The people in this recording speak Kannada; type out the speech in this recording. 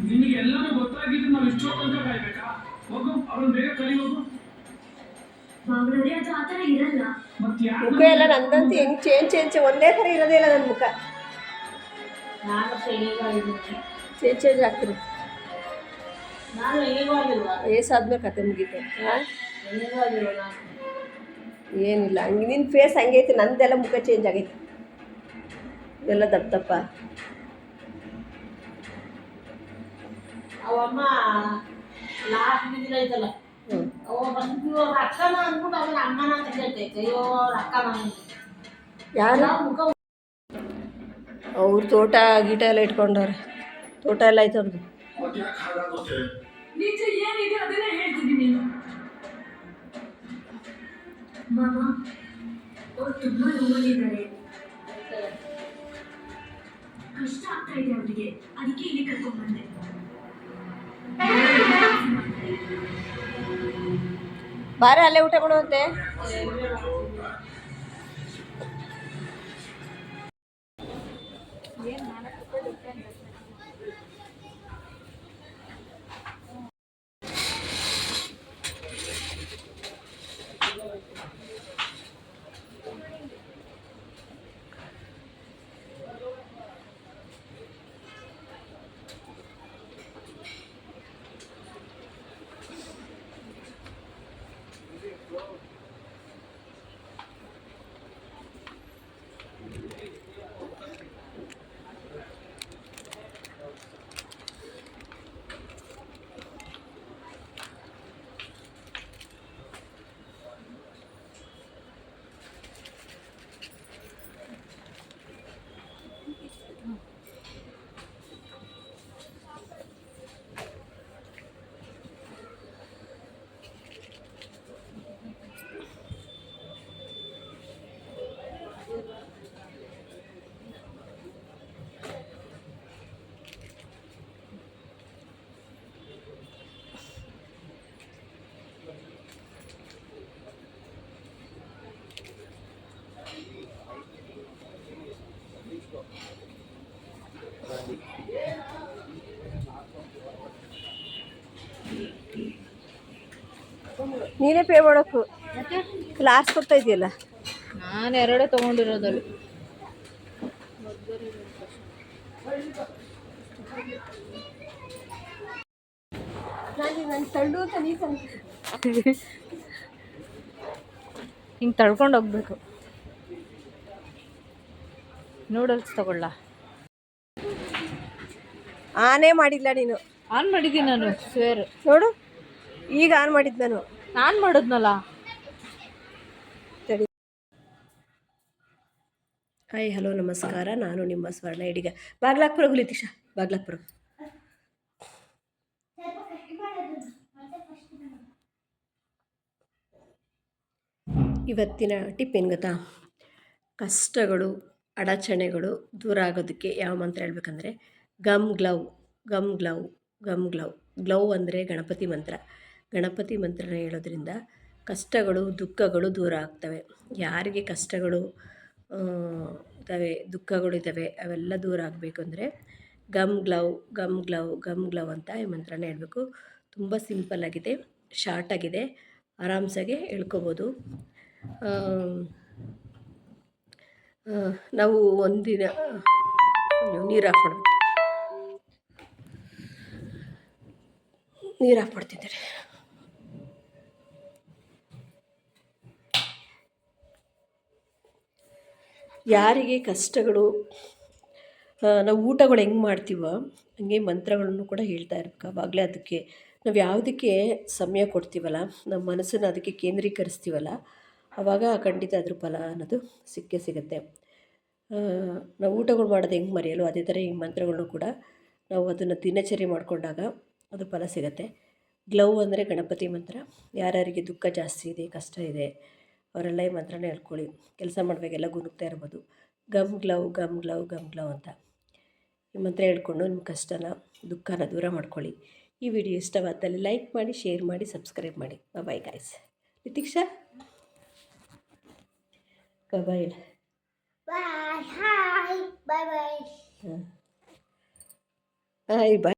ನಿಮಗೆ ಎಲ್ಲರೂ ಗೊತ್ತಾಗಿದ್ದು ನಾವು ಇಷ್ಟೋ ತನಕ ಕಾಯ್ಬೇಕಾ? ಹೋಗು ಅವ್ರನ್ನ ಬೇಗ ಕರಿ ಹೋಗು. ಬಾಬುರವ್ರೆ ಅದು ಆ ಥರ ಇರಲ್ಲ. ಮತ್ತೆ ಯಾಕೆ ಮುಖ ಎಲ್ಲ ನಂದಂತೂ ಹೆಂಗ್ ಚೇಂಜ್ ಚೇಂಜ್ ಒಂದೇ ಥರ ಇರೋದೇ ಇಲ್ಲ ನನ್ನ ಮುಖ. ನಾನು ಸಹ ಹೀಗಾಗಿದ್ದೀನಿ ಚೇಂಜ್ ಚೇಂಜ್ ಆಗ್ತಿರುತ್ತೆ ನಾನು ಹೀಗಾಗಿಲ್ವಾ ವಯಸ್ಸಾದ್ಮೇಲೆ ಕತೆ ಮುಗೀತು. ಹಾಂ? ಹೀಗಾಗಿಲ್ವ ನಾನು ಏನಿಲ್ಲ ಹಂಗೆ ನಿನ್ನ ಫೇಸ್ ಹಂಗೈತಿ ನಂದೆಲ್ಲ ಮುಖ ಚೇಂಜ್ ಆಗೈತೆ. ಎಲ್ಲ ದಪ್ಪ ದಪ್ಪ. ಅವಮ್ಮ ಲಾಸ್ಟ್ ಬಿದ್ದಿಲ್ಲ ಐತಲ್ಲ ಹ್ಞೂ ಅವ ಬಂದು ಅವ್ರ ಅಕ್ಕನ ಅಂದ್ಬಿಟ್ಟು ಅವನ ಅಮ್ಮನ ಅಂತ ಕೇಳ್ತೈತೆ ಅಯ್ಯೋ ಅವ್ರ ಅಕ್ಕನ ಯಾರು ನಾವು ಮುಖ ಅವ್ರ ತೋಟ ಗೀಟ ಎಲ್ಲ ಇಟ್ಕೊಂಡವ್ರೆ ತೋಟ ಎಲ್ಲ ಐತೆ ಅವ್ರದ್ದು ಮತ್ತೆ ಯಾಕೆ ಹಾಗಾಗುತ್ತೆ ನಿಜ ಏನಿದೆ ಅದನ್ನೇ ಹೇಳ್ತೀನಿ ನೀನು ಮಾಮ ಅವ್ರು ತುಂಬಾ ನೋವಲ್ಲಿದ್ದಾರೆ ಕಷ್ಟ ಆಗ್ತಾ ಇದೆ ಅವರಿಗೆ ಅದಕ್ಕೆ ಇಲ್ಲಿ ಕರ್ಕೊಂಡ್ बाहेर आले उठे म्हणून होते ನೀನೇ ಪೇ ಮಾಡೋಕು? ಲಾಸ್ಟ್ ಕೊಡ್ತಾ ಇದೆಯಲ್ಲ? ನಾನು ಎರಡೇ ತೊಗೊಂಡಿರೋದಲ್ಲಿ ಹಿಂಗೆ ತಳ್ಕೊಂಡು ಹೋಗ್ಬೇಕು. ನೂಡಲ್ಸ್ ತಗೊಳ್ಳ. ಆನೇ ಮಾಡಿಲ್ಲ ನೀನು. ಆನ್ ಮಾಡಿದ್ದೀನಿ ನಾನು ಸೇರು ನೋಡು ಈಗ ಆನ್ ಮಾಡಿದ್ದು ನಾನು. ನಾನು ಮಾಡಿದ್ನಲ್ಲ. ಹಾಯ್ ಹಲೋ ನಮಸ್ಕಾರ. ನಾನು ನಿಮ್ಮ ಸ್ವರ್ಣ ಇಡಿಗ. ಬಾಗ್ಲಾಕ್ಪುರ ಗುಲಿತೀಶ ಬಾಗ್ಲಾಕ್ಪುರ ಇವತ್ತಿನ ಟಿಪ್ ಏನು ಗೊತ್ತಾ? ಕಷ್ಟಗಳು ಅಡಚಣೆಗಳು ದೂರ ಆಗೋದಕ್ಕೆ ಯಾವ ಮಂತ್ರ ಹೇಳ್ಬೇಕಂದ್ರೆ ಗಮ್ ಗ್ಲೌ ಗಮ್ ಗ್ಲೌ ಗಮ್ ಗ್ಲೌ. ಗ್ಲೌ ಅಂದರೆ ಗಣಪತಿ ಮಂತ್ರ. ಗಣಪತಿ ಮಂತ್ರನ ಹೇಳೋದ್ರಿಂದ ಕಷ್ಟಗಳು, ದುಃಖಗಳು ದೂರ ಆಗ್ತವೆ. ಯಾರಿಗೆ ಕಷ್ಟಗಳು ಇದ್ದಾವೆ ದುಃಖಗಳು ಇದ್ದಾವೆ ಅವೆಲ್ಲ ದೂರ ಆಗಬೇಕು ಅಂದರೆ ಗಮ್ ಗ್ಲವ್ ಗಮ್ ಗ್ಲವ್ ಗಮ್ ಗ್ಲವ್ ಅಂತ ಈ ಮಂತ್ರನ ಹೇಳಬೇಕು. ತುಂಬ ಸಿಂಪಲ್ ಆಗಿದೆ, ಶಾರ್ಟ್ ಆಗಿದೆ, ಆರಾಮ್ಸಾಗೆ ಹೇಳ್ಕೊಬೋದು. ನಾವು ಒಂದಿನ ನೀರು ಆಫ್ ಮಾಡಬೇಕು. ನೀರು ಆಫ್ ಯಾರಿಗೆ ಕಷ್ಟಗಳು ನಾವು ಊಟಗಳು ಹೆಂಗೆ ಮಾಡ್ತೀವೋ ಹಂಗೆ ಮಂತ್ರಗಳನ್ನು ಕೂಡ ಹೇಳ್ತಾ ಇರ್ಬೇಕು. ಆವಾಗಲೇ ಅದಕ್ಕೆ ನಾವು ಯಾವುದಕ್ಕೆ ಸಮಯ ಕೊಡ್ತೀವಲ್ಲ, ನಮ್ಮ ಮನಸ್ಸನ್ನು ಅದಕ್ಕೆ ಕೇಂದ್ರೀಕರಿಸ್ತೀವಲ್ಲ ಆವಾಗ ಖಂಡಿತ ಅದ್ರ ಫಲ ಅನ್ನೋದು ಸಿಕ್ಕೇ ಸಿಗುತ್ತೆ. ನಾವು ಊಟಗಳು ಮಾಡೋದು ಹೆಂಗೆ ಮರೆಯಲು ಅದೇ ಥರ ಈ ಮಂತ್ರಗಳನ್ನು ಕೂಡ ನಾವು ಅದನ್ನು ದಿನಚರಿ ಮಾಡಿಕೊಂಡಾಗ ಅದು ಫಲ ಸಿಗುತ್ತೆ. ಗ್ಲೌ ಅಂದರೆ ಗಣಪತಿ ಮಂತ್ರ. ಯಾರ್ಯಾರಿಗೆ ದುಃಖ ಜಾಸ್ತಿ ಇದೆ, ಕಷ್ಟ ಇದೆ ಅವರೆಲ್ಲ ಈ ಮಂತ್ರನ ಹೇಳ್ಕೊಳ್ಳಿ. ಕೆಲಸ ಮಾಡಬೇಕೆಲ್ಲ ಗುನುಗ್ತಾ ಇರ್ಬೋದು. ಗಮ್ ಗ್ಲವ್ ಗಮ್ ಗ್ಲವ್ ಗಮ್ ಗ್ಲವ್ ಅಂತ. ಈ ಮಂತ್ರ ಹೇಳ್ಕೊಂಡು ನಿಮ್ಮ ಕಷ್ಟನ ದುಃಖನ ದೂರ ಮಾಡ್ಕೊಳ್ಳಿ. ಈ ವಿಡಿಯೋ ಇಷ್ಟವಾದಲ್ಲಿ ಲೈಕ್ ಮಾಡಿ ಶೇರ್ ಮಾಡಿ ಸಬ್ಸ್ಕ್ರೈಬ್ ಮಾಡಿ. Bye guys Nitiksha bye bye hi bye bye hi bye